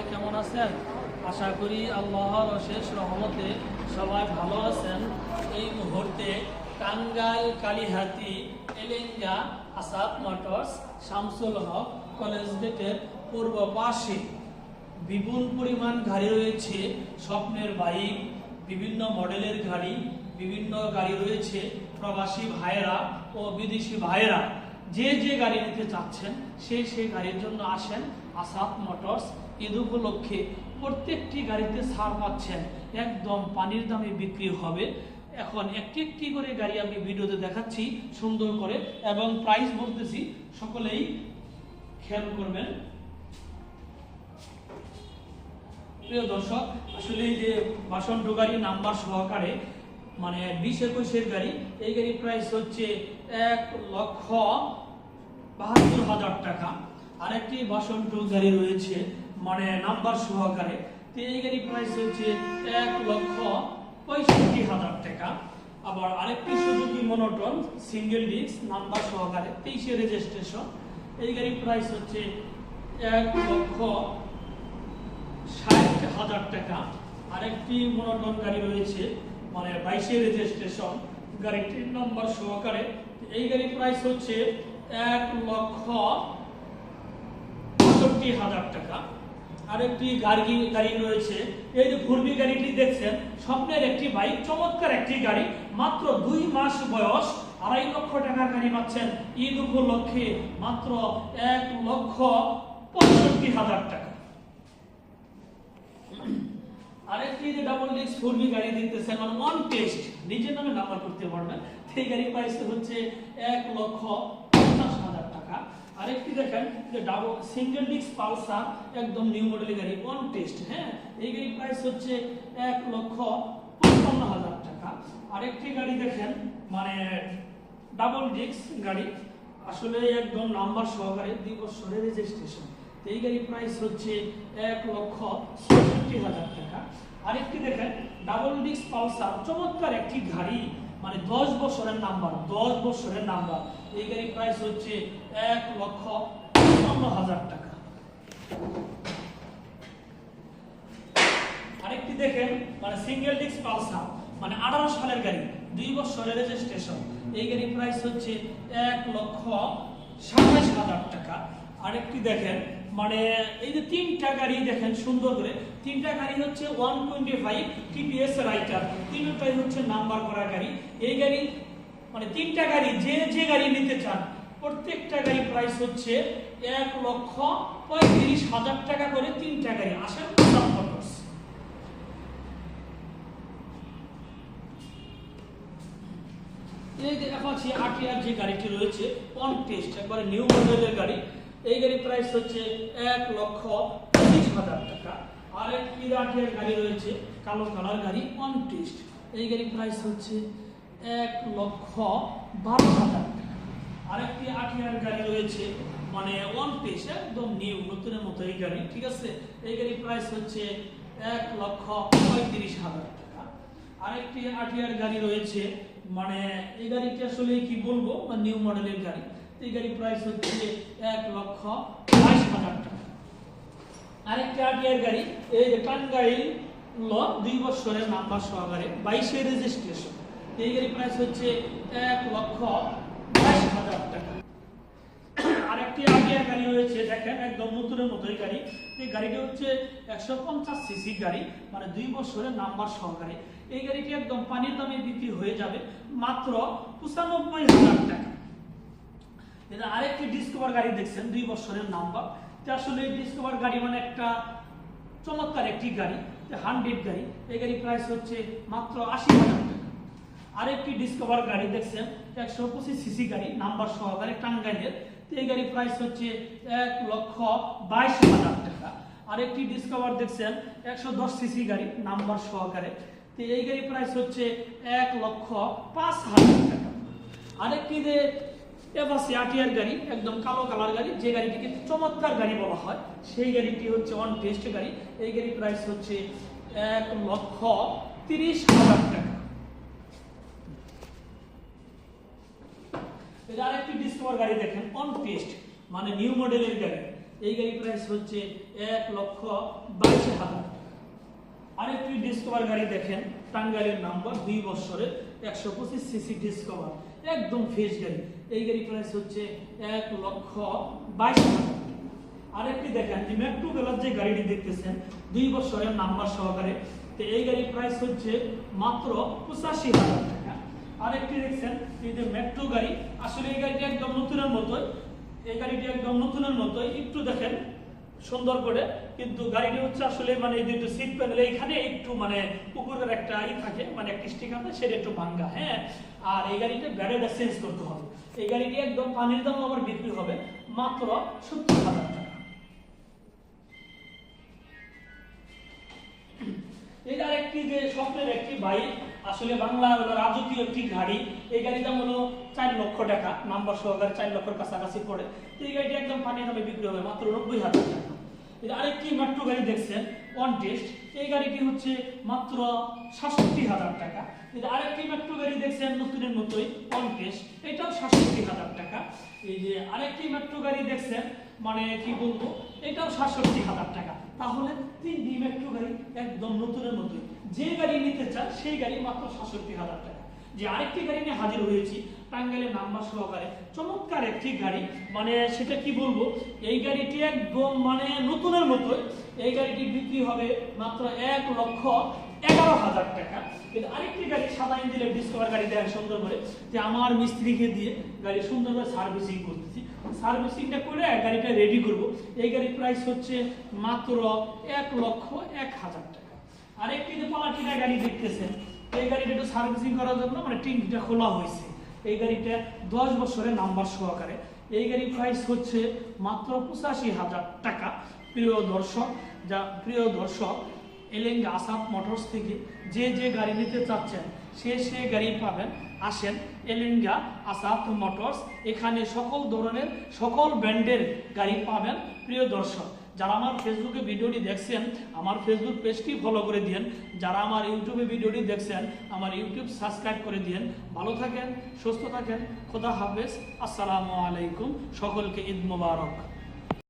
সবাই কেমন আছেন? আশা করি আল্লাহর অশেষ রহমতে সবাই ভালো আছেন। এই মুহূর্তে টাঙ্গাইল, কালীহাতি, এলেঙ্গা, আসাদ মোটরস, শামসুল হক কলেজ গেটের পূর্ব পাশে বিপুল পরিমাণ গাড়ি রয়েছে, স্বপ্নের বাইক, বিভিন্ন মডেলের গাড়ি, বিভিন্ন গাড়ি রয়েছে, প্রবাসী ভাইয়েরা ও বিদেশি ভাইয়েরা। যে যে গাড়ি নিতে চাচ্ছেন সেই সেই গাড়ির জন্য আসেন আসাদ মোটরস ঈদ উপলক্ষে প্রত্যেকটি গাড়িতে ছাড় পাচ্ছেন। একদম পানির দামে বিক্রি হবে। এখন একটি একটি করে গাড়ি আমি ভিডিওতে দেখাচ্ছি সুন্দর করে এবং প্রাইস বলতেছি, সকলেই খেয়াল করবেন। প্রিয় দর্শক, আসলে যে বাসন গাড়ি নাম্বার সহকারে মানে বিশ একুশের গাড়ি, এই গাড়ির প্রাইস হচ্ছে এক লক্ষ বাহাত্তর হাজার টাকা। আরেকটি বাসন গাড়ি রয়েছে মানে নাম্বার সহকারে। তো এই প্রাইস হচ্ছে এক লক্ষ পঁয়ষট্টি হাজার টাকা। আবার আরেকটি Suzuki monotone single disc number সহকারে, তেইশে রেজিস্ট্রেশন এই গাড়ির প্রাইস হচ্ছে এক লক্ষ ষাট হাজার টাকা। আরেকটি মনোটন গাড়ি রয়েছে মানে বাইশে রেজিস্ট্রেশন গাড়িটির নম্বর সহকারে। এই গাড়ির প্রাইস হচ্ছে এক লক্ষ পঁয়ষট্টি হাজার টাকা। আরেকটি গাড়ি গাড়ি রয়েছে। এই যে ফুরবি গাড়িটি দেখছেন স্বপ্নের একটি বাইক, চমৎকার একটি গাড়ি, মাত্র দুই মাস বয়স, আড়াই লক্ষ টাকার গাড়ি পাচ্ছেন। ঈদ উপলক্ষে মাত্র এক লক্ষ পঁয়ষট্টি হাজার টাকা। আরেকটি যে ডাবল ডিস্ক ফোরবি গাড়ি দেখতেছেন মানে অন টেস্ট নিজের নামে নাম্বার করতে পারবেন। সেই গাড়ির প্রাইস হচ্ছে এক লক্ষ আরেকটি দেখেন, যে ডাবল সিঙ্গেল ডিস্ক পালসার, একদম নিউ মডেলের গাড়ি অন টেস্ট হ্যাঁ? এই গাড়ির প্রাইস হচ্ছে এক লক্ষ পঞ্চান্ন হাজার টাকা। আরেকটি গাড়ি দেখেন মানে ডাবল ডিস্ক গাড়ি, আসলে একদম নাম্বার সহকারে দুই বছরের রেজিস্ট্রেশন এই গাড়ির প্রাইস হচ্ছে এক লক্ষ ছেষট্টি হাজার টাকা। আরেকটি দেখেন ডাবল ডিস্ক পালসার, চমৎকার একটি গাড়ি। মানে দশ বছরের নাম্বার, দশ বছরের নাম্বার। এই গাড়ির প্রাইস হচ্ছে এক লক্ষ পঞ্চান্ন হাজার টাকা। আরেকটি দেখেন মানে সিঙ্গেল ডিস্ক পালসার মানে আঠারো সালের গাড়ি, দুই বছরের রেজিস্ট্রেশন এই গাড়ির প্রাইস হচ্ছে এক লক্ষ সাতাশ হাজার টাকা। আরেকটি দেখেন মানে এই যে তিনটা গাড়ি দেখেন, সুন্দর করে। তিনটা গাড়ি হচ্ছে one twenty five TPS writer, তিনটাই হচ্ছে নাম্বার করা গাড়ি। এই গাড়ি মানে তিনটা গাড়ি, যে যে গাড়ি নিতে চান, প্রত্যেকটা গাড়ি প্রাইস হচ্ছে এক লক্ষ পঁয়ত্রিশ হাজার টাকা করে তিনটা গাড়ি। আসেন এই যে আরটিআর যে গাড়িটি রয়েছে অন টেস্ট একবারে নিউ মডেলের গাড়ি। এই গাড়ির প্রাইস হচ্ছে এক লক্ষ পঁচিশ হাজার টাকা। আর আরটিআর গাড়ি রয়েছে, কালো কালার গাড়ি টেস্ট এই গাড়ির প্রাইস হচ্ছে এক লক্ষ বারো হাজার টাকা। আরেকটি আরটিআর গাড়ি রয়েছে মানে ওয়ান টেস্ট একদম নিউ নতুনের মতো এই গাড়ি, ঠিক আছে? এই গাড়ির প্রাইস হচ্ছে এক লক্ষ পঁয়ত্রিশ হাজার টাকা। আরেকটি আরটিআর গাড়ি রয়েছে মানে এই গাড়িটি আসলে কি বলব? নিউ মডেলের গাড়ি। এই গাড়ির প্রাইস হচ্ছে এক লক্ষ বাইশ হাজার টাকা। গাড়ি, এই টাঙ্গাইল দুই বছরের নাম্বার সহকারে, বাইশে রেজিস্ট্রেশন এই গাড়ির প্রাইস হচ্ছে এক লক্ষ বাইশ হাজার টাকা। আরেকটি গাড়ি রয়েছে, দেখেন একদম নতুনের মতোই গাড়ি। এই গাড়িটি হচ্ছে একশো পঞ্চাশ সিসি গাড়ি মানে দুই বছরের নাম্বার সহকারে। এই গাড়িটি একদম পানির দামে বিক্রি হয়ে যাবে মাত্র পঁচানব্বই হাজার টাকা। এটা আরেকটি ডিসকভার গাড়ি দেখছেন, দুই বছরের নাম্বার তো আসলে ডিসকভার গাড়ি মানে একটা চমৎকার একটি গাড়ি হান্ড্রেড গাড়ি। এই গাড়ি প্রাইস হচ্ছে মাত্র আশি হাজার টাকা। আরেকটি ডিসকভার গাড়ি দেখছেন, একশো পঁচিশ সিসি গাড়ি নাম্বার সহকারে টাঙ্গাইলের তো এই গাড়ির প্রাইস হচ্ছে এক লক্ষ বাইশ হাজার টাকা। আরেকটি ডিসকভার দেখছেন, একশো দশ সিসি গাড়ি নাম্বার সহকারে। তো এই গাড়ির প্রাইস হচ্ছে এক লক্ষ পাঁচ হাজার টাকা। আরেকটি যে এভাসি আটিয়ার গাড়ি, একদম কালো কালার গাড়ি, যে গাড়িটিকে চমৎকার গাড়ি বলা হয়, সেই গাড়িটি হচ্ছে অন টেস্ট গাড়ি। এই গাড়ির প্রাইস হচ্ছে এক লক্ষ তিরিশ হাজার টাকা। যে আরেকটি ডিসকভার গাড়ি দেখেন অন টেস্ট মানে নিউ মডেলের গাড়ি। এই গাড়ি প্রাইস হচ্ছে এক লক্ষ বাইশ হাজার। আরেকটি ডিসকভার গাড়ি দেখেন, টাঙ্গাইলের নাম্বার দুই বছরের একশো পঁচিশ সিসি ডিসকভার একদম ফ্রেশ গাড়ি। এই গাড়ি প্রাইস হচ্ছে এক লক্ষ বাইশ হাজার আরেকটি দেখেন যে মেট্রো বেলার যে গাড়িটি দেখতেছেন, দুই বছরের নাম্বার সহকারে, তো এই গাড়ির প্রাইস হচ্ছে মাত্র পঁচাশি হাজার টাকা। আরেকটি দেখছেন, এই যে মেট্রো গাড়ি, আসলে এই গাড়িটি একদম নতুনের মতোই, এই গাড়িটি একদম নতুনের মতোই। একটু দেখেন সুন্দর করে, কিন্তু গাড়িটি হচ্ছে আসলে মানে এই যে সিট প্যানেল এইখানে একটু মানে কুকুরের একটা ই থাকে মানে একটা স্টিকার সেটা একটু ভাঙ্গা হ্যাঁ? আর এই গাড়িটা ব্যাটারিটা চেঞ্জ করতে হবে। এই গাড়িটি একদম পানির দাম আবার বিক্রি হবে, মাত্র সত্তর হাজার টাকা। এই আরেকটি যে স্বপ্নের একটি বাইক, আসলে বাংলা হলো রাজকীয় একটি গাড়ি। এই গাড়ির দাম হলো চার লক্ষ টাকা, নাম্বার সহকারে চার লক্ষের কাছাকাছি পড়ে। তো এই গাড়িটি একদম পানির দামে বিক্রি হবে, মাত্র নব্বই হাজার টাকা। আরেকটি মেট্রো গাড়ি দেখছেন ওয়ান টেস্ট এই গাড়িটি হচ্ছে মাত্র সাতষট্টি হাজার টাকা। আরেকটি মেট্রো গাড়ি দেখছেন, নতুনের মতোই ওয়ান টেস্ট এটাও সাতষট্টি হাজার টাকা। এই যে আরেকটি মেট্রো গাড়ি দেখছেন মানে কি বলব, এটাও সাতষট্টি হাজার টাকা। তাহলে তিনটি মেট্রো গাড়ি একদম নতুনের মতোই। যে গাড়ি নিতে চান, সেই গাড়ি মাত্র সাতষট্টি হাজার টাকা। যে আরেকটি গাড়ি নিয়ে হাজির হয়েছি টাঙ্গাইলের নাম্বার সহকারে। চমৎকার একটি গাড়ি। মানে সেটা কি বলব? এই গাড়িটি একদম মানে নতুনের মতো এই গাড়িটি বিক্রি হবে মাত্র এক লক্ষ এগারো হাজার টাকা। কিন্তু আরেকটি গাড়ি, সাদা ইঞ্জিনের ডিসকভার গাড়ি দেয় সুন্দর করে যে আমার মিস্ত্রিকে দিয়ে গাড়ি সুন্দর করে সার্ভিসিং করতেছি। সার্ভিসিংটা করে গাড়িটা রেডি করব। এই গাড়ির প্রাইস হচ্ছে মাত্র এক লক্ষ এক হাজার টাকা। আরেকটি যে পালাটিনা গাড়ি দেখতেছেন, এই গাড়িটা একটু সার্ভিসিং করার জন্য মানে টিনটা খোলা হয়েছে। এই গাড়িটা দশ বছরের নাম্বার সহকারে। এই গাড়ির প্রাইস হচ্ছে মাত্র পঁচাশি হাজার টাকা। প্রিয় দর্শক, যা প্রিয় দর্শক, এলেঙ্গা আসাদ মোটরস থেকে যে যে গাড়ি নিতে চাচ্ছেন, সে সে গাড়ি পাবেন। আসেন এলেঙ্গা আসাদ মোটরস, এখানে সকল ধরনের, সকল ব্র্যান্ডের গাড়ি পাবেন। প্রিয় দর্শক যারা আমার ফেসবুকে ভিডিওটি দেখছেন, আমার ফেসবুক পেজটি ফলো করে দিন যারা আমার ইউটিউবে ভিডিওটি দেখছেন, আমার ইউটিউব সাবস্ক্রাইব করে দিন ভালো থাকেন, সুস্থ থাকেন, খোদা হাফেজ। আসসালামু আলাইকুম। সকলকে ঈদ মোবারক।